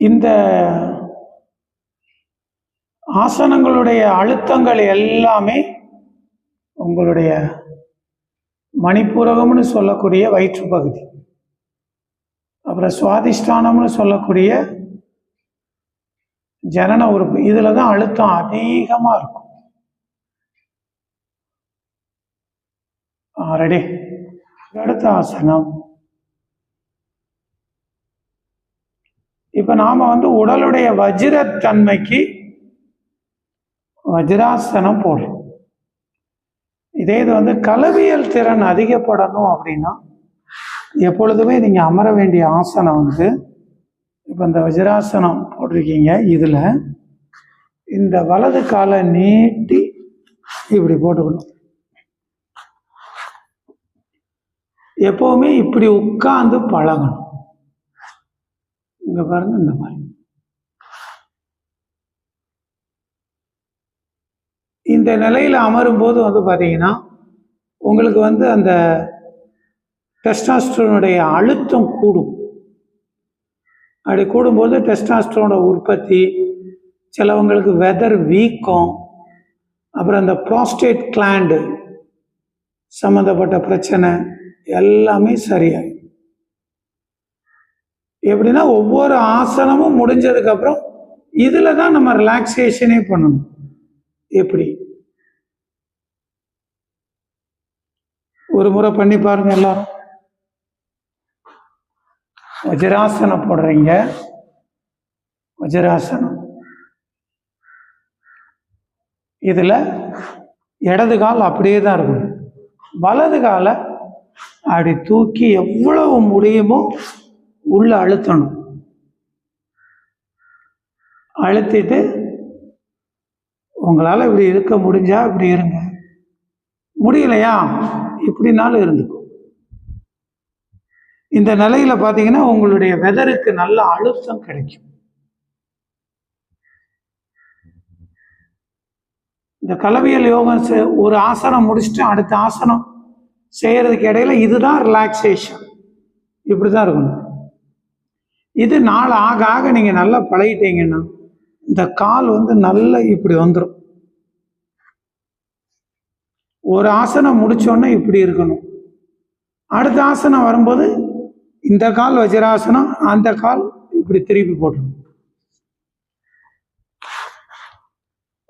இந்த ஆசனங்களுடைய அழுத்தங்கள் எல்லாமே உங்களுடைய மணிப்பூரகம்னு சொல்லக்கூடிய வயிற்று பகுதி அப்புறம் சுவாதிஷ்டானம்னு சொல்லக்கூடிய ஜனன உறுப்பு இதில் தான் அழுத்தம் அதிகமாக இருக்கும். ரெடி அடுத்த ஆசனம். இப்போ நாம் வந்து உடலுடைய வஜ்ரத்தன்மைக்கு வஜ்ராசனம் போடுறோம் இதே இது வந்து கலவியல் திறன் அதிகப்படணும் அப்படின்னா எப்பொழுதுமே நீங்கள் அமர வேண்டிய ஆசனம் வந்து இப்போ இந்த வஜ்ராசனம் போட்டிருக்கீங்க இதில் இந்த வலது காலை நீட்டி இப்படி போட்டுக்கணும். எப்போவுமே இப்படி உட்காந்து பழகணும். இங்க பாருங்க இந்த மாதிரி. இந்த நிலையில் அமரும் போது வந்து பார்த்தீங்கன்னா உங்களுக்கு வந்து அந்த டெஸ்டாஸ்ட்ரோனுடைய அழுத்தம் கூடும். அப்படி கூடும்போது டெஸ்டாஸ்ட்ரோனோட உற்பத்தி சிலவங்களுக்கு வெதர் வீக்கம் அப்புறம் அந்த ப்ராஸ்டேட் கிளாண்டு சம்மந்தப்பட்ட பிரச்சனை எல்லாமே சரியாயிடும். எப்படின்னா ஒவ்வொரு ஆசனமும் முடிஞ்சதுக்கப்புறம் இதில் தான் நம்ம ரிலாக்ஸேஷனே பண்ணணும். எப்படி? ஒரு முறை பண்ணி பாருங்க எல்லாரும். வஜ்ராசனம் போடுறீங்க. வஜ்ராசனம். இதில் இடது கால் அப்படியே தான் இருக்கும் வலது காலை அப்படி தூக்கி எவ்வளவு முடியுமோ உள்ள அழுத்தணும். அழுத்திட்டு உங்களால் இப்படி இருக்க முடிஞ்சா இப்படி இருங்க. முடியலையா? இப்படினாலும் இருந்துக்கும் இந்த நிலையில் பார்த்தீங்கன்னா உங்களுடைய வெதருக்கு நல்ல அழுத்தம் கிடைக்கும். இந்த கலவியல் யோகம் செ- ஒரு ஆசனம் முடிச்சுட்டு அடுத்த ஆசனம் செய்கிறதுக்கு இடையில இதுதான் ரிலாக்ஸேஷன் இப்படி தான் இருக்கணும். இது நாள் ஆக ஆக நீங்கள் நல்லா பழகிட்டீங்கன்னா இந்த கால் வந்து நல்ல இப்படி வந்துடும் ஒரு ஆசனம் முடிச்சோடனே இப்படி இருக்கணும். அடுத்த ஆசனம் வரும்போது இந்த கால் வஜ்ராசனம் அந்த கால் இப்படி திருப்பி போட்டுரும்.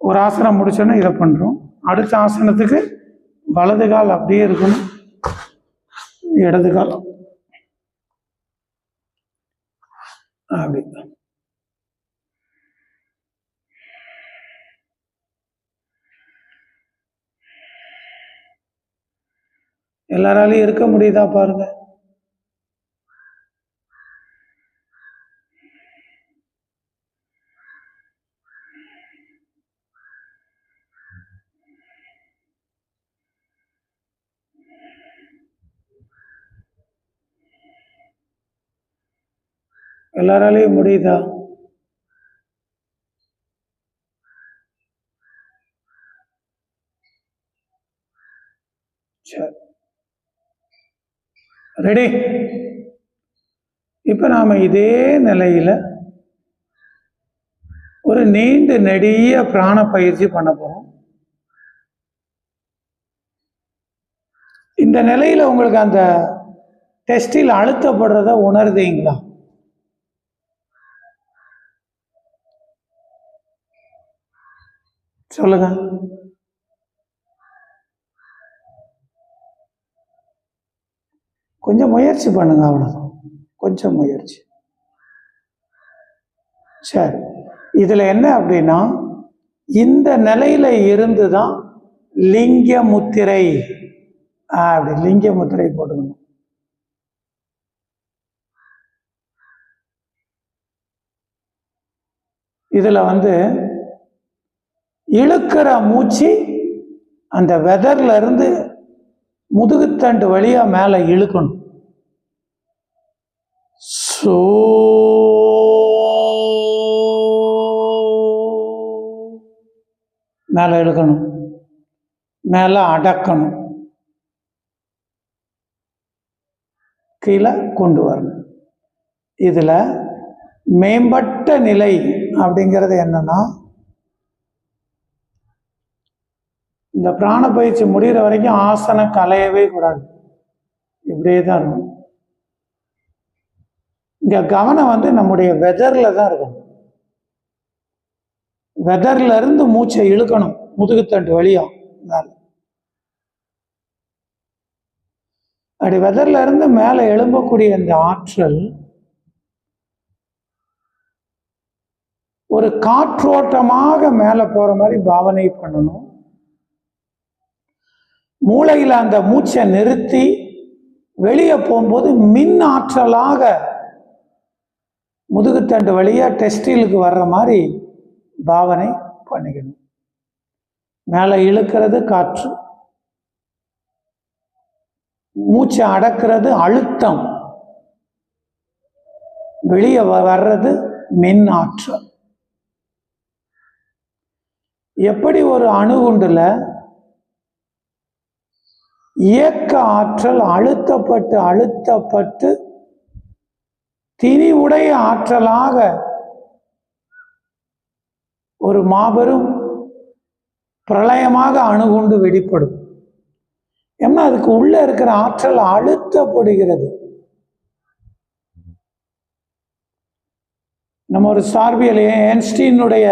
ஒரு ஆசனம் முடிச்சோன்னே இதை பண்ணுறோம் அடுத்த ஆசனத்துக்கு வலது கால் அப்படியே இருக்கணும் இடது கால் அப்படி எல்லாராலையும் இருக்க முடியுதா பாருங்க. எல்லாராலையும் முடியுதா? சரி ரெடி இப்ப நாம இதே நிலையில ஒரு நீண்ட நெடிய பிராண பயிற்சி பண்ண போறோம். இந்த நிலையில உங்களுக்கு அந்த டெஸ்டில் அழுத்தப்படுறத உணர்ந்தீங்களா? சொல்லுங்க. கொஞ்சம் முயற்சி பண்ணுங்க அவ்வளோதான் கொஞ்சம் முயற்சி. சரி. இதில் என்ன அப்படின்னா இந்த நிலையில இருந்து தான் லிங்க முத்திரை அப்படி லிங்க முத்திரை போட்டுக்கணும். இதில் வந்து இழுக்கிற மூச்சு அந்த வெதர்ல இருந்து முதுகுத்தண்டு வழியா மேலே இழுக்கணும். சோ மேலே இழுக்கணும். மேலே அடக்கணும். கீழே கொண்டு வரணும். இதில் மேம்பட்ட நிலை அப்படிங்கிறது என்னன்னா இந்த பிராண பயிற்சி முடிகிற வரைக்கும் ஆசனம் கலையவே கூடாது. இப்படியே தான் இருக்கும் இங்கே கவனம் வந்து நம்முடைய வெதரில் தான் இருக்கும் வெதர்ல இருந்து மூச்சை இழுக்கணும். முதுகுத்தண்டு வழியா. அப்படி வெதர்ல இருந்து மேலே எழும்பக்கூடிய இந்த ஆற்றல் ஒரு காற்றோட்டமாக மேலே போற மாதிரி பாவனை பண்ணணும். மூளையில் அந்த மூச்சை நிறுத்தி வெளியே போகும்போது மின் ஆற்றலாக முதுகுத்தண்டு வழியாக டெஸ்டிலுக்கு வர்ற மாதிரி பாவனை பண்ணிக்கணும். மேலே இழுக்கிறது காற்று. மூச்சை அடக்கிறது அழுத்தம். வெளியே வர்றது மின் ஆற்றல் எப்படி ஒரு அணுகுண்டில் இயக்க ஆற்றல் அழுத்தப்பட்டு அழுத்தப்பட்டு திணிவுடைய ஆற்றலாக ஒரு மாபெரும் பிரளயமாக அணுகுண்டு வெடிப்படும். ஏன்னா அதுக்கு உள்ள இருக்கிற ஆற்றல் அழுத்தப்படுகிறது. நம்ம ஒரு சார்பியல் ஏன்ஸ்டீனுடைய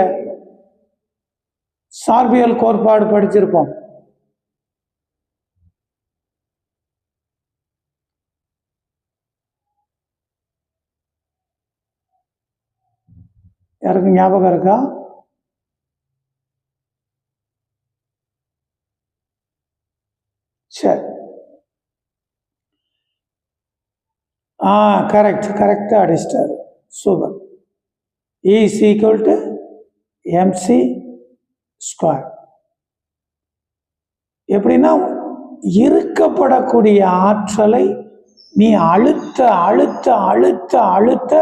சார்பியல் கோட்பாடு படிச்சிருப்போம். யாருக்கும் ஞாபகம் இருக்கா? சரி. ஆ கரெக்ட் கரெக்டாக அடிச்சிட்டார். Super. Is equal to MC square எப்படின்னா இருக்கப்படக்கூடிய ஆற்றலை நீ அழுத்த அழுத்த அழுத்த அழுத்த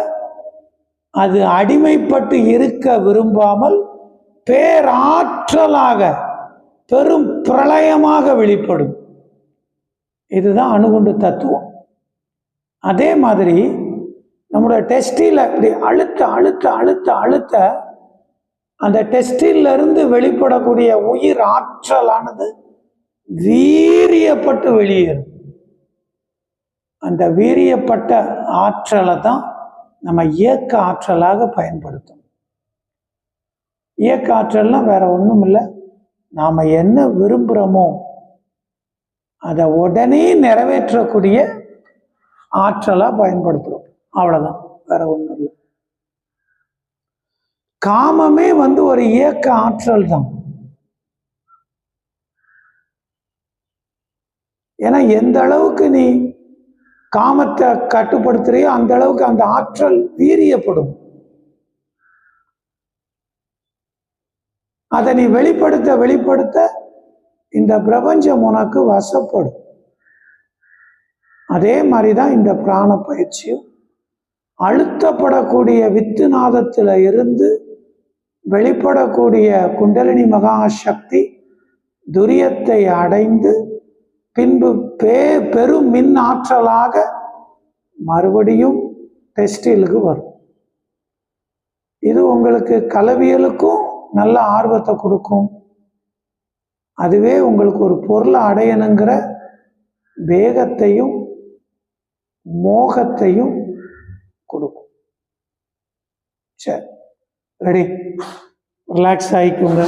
அது அடிமைப்பட்டு இருக்க விரும்பாமல் பேராற்றலாக பெரும் பிரளயமாக வெளிப்படும். இதுதான் அணுகுண்டு தத்துவம். அதே மாதிரி நம்மளோட டெஸ்டில் இப்படி அழுத்த அழுத்த அழுத்த அழுத்த அந்த டெஸ்டிலிருந்து வெளிப்படக்கூடிய உயிர் ஆற்றலானது வீரியப்பட்டு வெளியேறும். அந்த வீரியப்பட்ட ஆற்றலை தான் நம்ம இயக்க ஆற்றலாக பயன்படுத்தும். இயக்க ஆற்றல்னால் வேற ஒன்றும் இல்லை. நாம் என்ன விரும்புகிறோமோ அதை உடனே நிறைவேற்றக்கூடிய ஆற்றலாக பயன்படுத்துகிறோம் அவ்வளோதான் வேற ஒன்றும் இல்லை. காமமே வந்து ஒரு இயக்க ஆற்றல் தான். ஏன்னா எந்த அளவுக்கு நீ காமத்தை கட்டுப்படுத்துறியோ அந்த அளவுக்கு அந்த ஆற்றல் வீரியப்படும். அதை நீ வெளிப்படுத்த வெளிப்படுத்த இந்த பிரபஞ்சம் உனக்கு வசப்படும். அதே மாதிரி தான் இந்த பிராண பயிற்சியும் அழுத்தப்படக்கூடிய வித்து நாதத்தில் இருந்து வெளிப்படக்கூடிய குண்டலினி மகா சக்தி துரியத்தை அடைந்து பின்பு பே பெரும் மின் ஆற்றலாக மறுபடியும் டெஸ்டிலுக்கு வரும். இது உங்களுக்கு கலவியலுக்கும் நல்ல ஆர்வத்தை கொடுக்கும். அதுவே உங்களுக்கு ஒரு பொருளை அடையணுங்கிற வேகத்தையும் மோகத்தையும் கொடுக்கும். சரி ரெடி. ரிலாக்ஸ் ஆகிக்கோங்க.